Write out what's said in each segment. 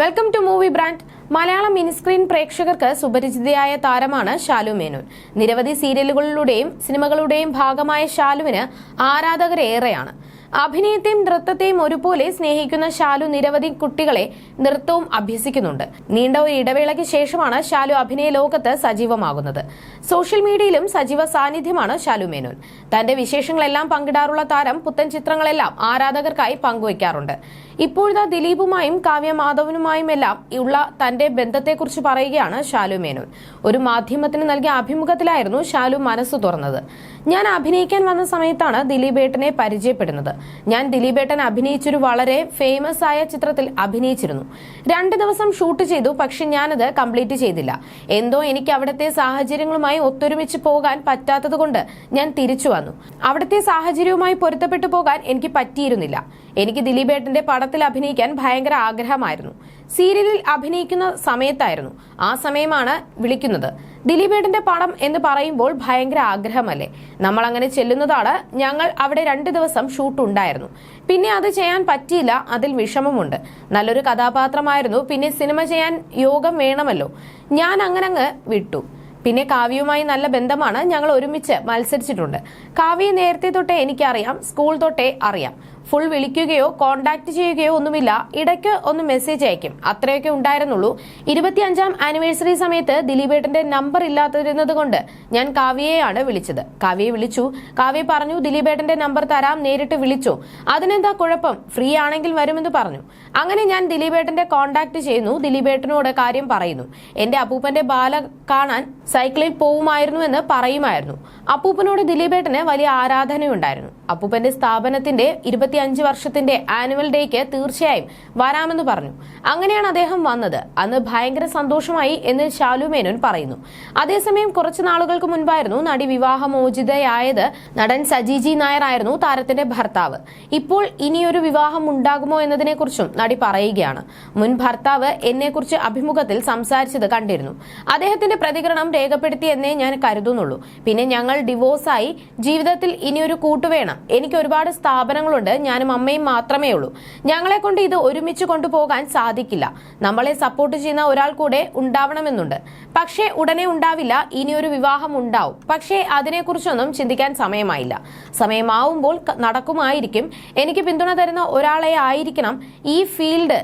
Welcome to movie brand Malayalam miniscreen പ്രേക്ഷകർക്ക് സുപരിചിതയായ താരമാണ് ഷാലു മേനോൻ. നിരവധി സീരിയലുകളിലൂടെയും സിനിമകളുടെയും ഭാഗമായ ഷാലുവിന് ആരാധകരേറെയാണ്. അഭിനയത്തെയും നൃത്തത്തെയും ഒരുപോലെ സ്നേഹിക്കുന്ന ശാലു നിരവധി കുട്ടികളെ നൃത്തവും അഭ്യസിക്കുന്നുണ്ട്. നീണ്ട ഒരു ഇടവേളയ്ക്ക് ശേഷമാണ് ശാലു അഭിനയ ലോകത്ത് സജീവമാകുന്നത്. സോഷ്യൽ മീഡിയയിലും സജീവ സാന്നിധ്യമാണ് ശാലു മേനോൻ. തന്റെ വിശേഷങ്ങളെല്ലാം പങ്കിടാറുള്ള താരം പുത്തൻ ചിത്രങ്ങളെല്ലാം ആരാധകർക്കായി പങ്കുവയ്ക്കാറുണ്ട്. ഇപ്പോഴത്തെ ദിലീപുമായും കാവ്യ മാധവനുമായും എല്ലാം ഉള്ള തന്റെ ബന്ധത്തെക്കുറിച്ച് പറയുകയാണ് ശാലു മേനോൻ. ഒരു മാധ്യമത്തിന് നൽകിയ അഭിമുഖത്തിലായിരുന്നു ശാലു മനസ്സ് തുറന്നത്. ഞാൻ അഭിനയിക്കാൻ വന്ന സമയത്താണ് ദിലീപേട്ടനെ പരിചയപ്പെടുന്നത്. ഞാൻ ദിലീപേട്ടൻ അഭിനയിച്ചൊരു വളരെ ഫേമസ് ആയ ചിത്രത്തിൽ അഭിനയിച്ചിരുന്നു. രണ്ട് ദിവസം ഷൂട്ട് ചെയ്തു പക്ഷെ ഞാനത് കംപ്ലീറ്റ് ചെയ്തില്ല. എന്തോ എനിക്ക് അവിടുത്തെ സാഹചര്യങ്ങളുമായി ഒത്തൊരുമിച്ച് പോകാൻ പറ്റാത്തതുകൊണ്ട് ഞാൻ തിരിച്ചു വന്നു. അവിടുത്തെ സാഹചര്യവുമായി പൊരുത്തപ്പെട്ടു പോകാൻ എനിക്ക് പറ്റിയിരുന്നില്ല. എനിക്ക് ദിലീപേട്ടന്റെ പടത്തിൽ അഭിനയിക്കാൻ ഭയങ്കര ആഗ്രഹമായിരുന്നു. സീരിയലിൽ അഭിനയിക്കുന്ന സമയത്തായിരുന്നു. ആ സമയമാണ് വിളിക്കുന്നത്. ദിലീപേട്ടന്റെ പടം എന്ന് പറയുമ്പോൾ ഭയങ്കര ആഗ്രഹമല്ലേ? നമ്മൾ അങ്ങനെ ചെല്ലുന്നതാണ്. ഞങ്ങൾ അവിടെ രണ്ട് ദിവസം ഷൂട്ട് ഉണ്ടായിരുന്നു. പിന്നെ അത് ചെയ്യാൻ പറ്റിയില്ല. അതിൽ വിഷമമുണ്ട്. നല്ലൊരു കഥാപാത്രമായിരുന്നു. പിന്നെ സിനിമ ചെയ്യാൻ യോഗം വേണമല്ലോ. ഞാൻ അങ്ങനെ അങ്ങ് വിട്ടു. പിന്നെ കാവ്യയുമായി നല്ല ബന്ധമാണ്. ഞങ്ങൾ ഒരുമിച്ച് മത്സരിച്ചിട്ടുണ്ട്. കാവ്യ നേരത്തെ തൊട്ടേ എനിക്കറിയാം. സ്കൂൾ തൊട്ടേ അറിയാം. ഫുൾ വിളിക്കുകയോ കോണ്ടാക്ട് ചെയ്യുകയോ ഒന്നുമില്ല. ഇടയ്ക്ക് ഒന്ന് മെസ്സേജ് അയക്കും അത്രയൊക്കെ ഉണ്ടായിരുന്നുള്ളൂ. ഇരുപത്തിയഞ്ചാം ആനിവേഴ്സറി സമയത്ത് ദിലീപേട്ടന്റെ നമ്പർ ഇല്ലാതിരുന്നത് കൊണ്ട് ഞാൻ കാവ്യയെയാണ് വിളിച്ചത്. കാവ്യയെ വിളിച്ചു. കാവ്യ പറഞ്ഞു ദിലീപേട്ടന്റെ നമ്പർ തരാം നേരിട്ട് വിളിച്ചു. അതിനെന്താ കുഴപ്പം? ഫ്രീ ആണെങ്കിൽ വരുമെന്ന് പറഞ്ഞു. അങ്ങനെ ഞാൻ ദിലീപേട്ടന്റെ കോണ്ടാക്ട് ചെയ്യുന്നു. ദിലീപേട്ടനോട് കാര്യം പറയുന്നു. എന്റെ അപ്പൂപ്പന്റെ ബാല കാണാൻ സൈക്കിളിൽ പോവുമായിരുന്നു എന്ന് പറയുമായിരുന്നു. അപ്പൂപ്പനോട് ദിലീപേട്ടന് വലിയ ആരാധനയുണ്ടായിരുന്നു. അപ്പൂപ്പന്റെ സ്ഥാപനത്തിന്റെ ഇരുപത്തിയഞ്ച് വർഷത്തിന്റെ ആനുവൽ ഡേക്ക് തീർച്ചയായും വരാമെന്ന് പറഞ്ഞു. അങ്ങനെയാണ് അദ്ദേഹം വന്നത്. അന്ന് ഭയങ്കര സന്തോഷമായി എന്ന് ശാലു മേനോൻ പറയുന്നു. അതേസമയം കുറച്ചു നാളുകൾക്ക് മുൻപായിരുന്നു നടി വിവാഹമോചിതയായത് നടൻ സജിജി നായർ ആയിരുന്നു താരത്തിന്റെ ഭർത്താവ്. ഇപ്പോൾ ഇനിയൊരു വിവാഹം ഉണ്ടാകുമോ എന്നതിനെക്കുറിച്ചും നടി പറയുകയാണ്. മുൻ ഭർത്താവ് എന്നെക്കുറിച്ച് അഭിമുഖത്തിൽ സംസാരിച്ചത് കണ്ടിരുന്നു. അദ്ദേഹത്തിന്റെ പ്രതികരണം രേഖപ്പെടുത്തി എന്നേ ഞാൻ കരുതുന്നുള്ളൂ. പിന്നെ ഞങ്ങൾ ഡിവോഴ്സായി ജീവിതത്തിൽ ഇനിയൊരു കൂട്ടുവേണം. എനിക്ക് ഒരുപാട് സ്ഥാപനങ്ങളുണ്ട്. ഞാനും അമ്മയും മാത്രമേ ഉള്ളൂ. ഞങ്ങളെ കൊണ്ട് ഇത് ഒരുമിച്ച് കൊണ്ടുപോകാൻ സാധിക്കില്ല. നമ്മളെ സപ്പോർട്ട് ചെയ്യുന്ന ഒരാൾ കൂടെ ഉണ്ടാവണമെന്നുണ്ട്. പക്ഷേ ഉടനെ ഉണ്ടാവില്ല ഇനിയൊരു വിവാഹം ഉണ്ടാവും. പക്ഷേ അതിനെക്കുറിച്ചൊന്നും ചിന്തിക്കാൻ സമയമായില്ല. സമയമാവുമ്പോൾ നടക്കുമായിരിക്കും. എനിക്ക് പിന്തുണ തരുന്ന ഒരാളെ ആയിരിക്കണം ഈ ഫീൽഡ്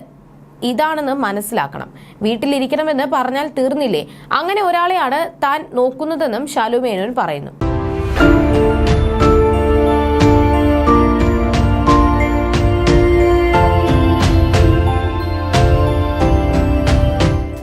ഇതാണെന്ന് മനസ്സിലാക്കണം. വീട്ടിലിരിക്കണമെന്ന് പറഞ്ഞാൽ തീർന്നില്ലേ? അങ്ങനെ ഒരാളെയാണ് താൻ നോക്കുന്നതെന്നും ശാലു മേനോൻ പറയുന്നു.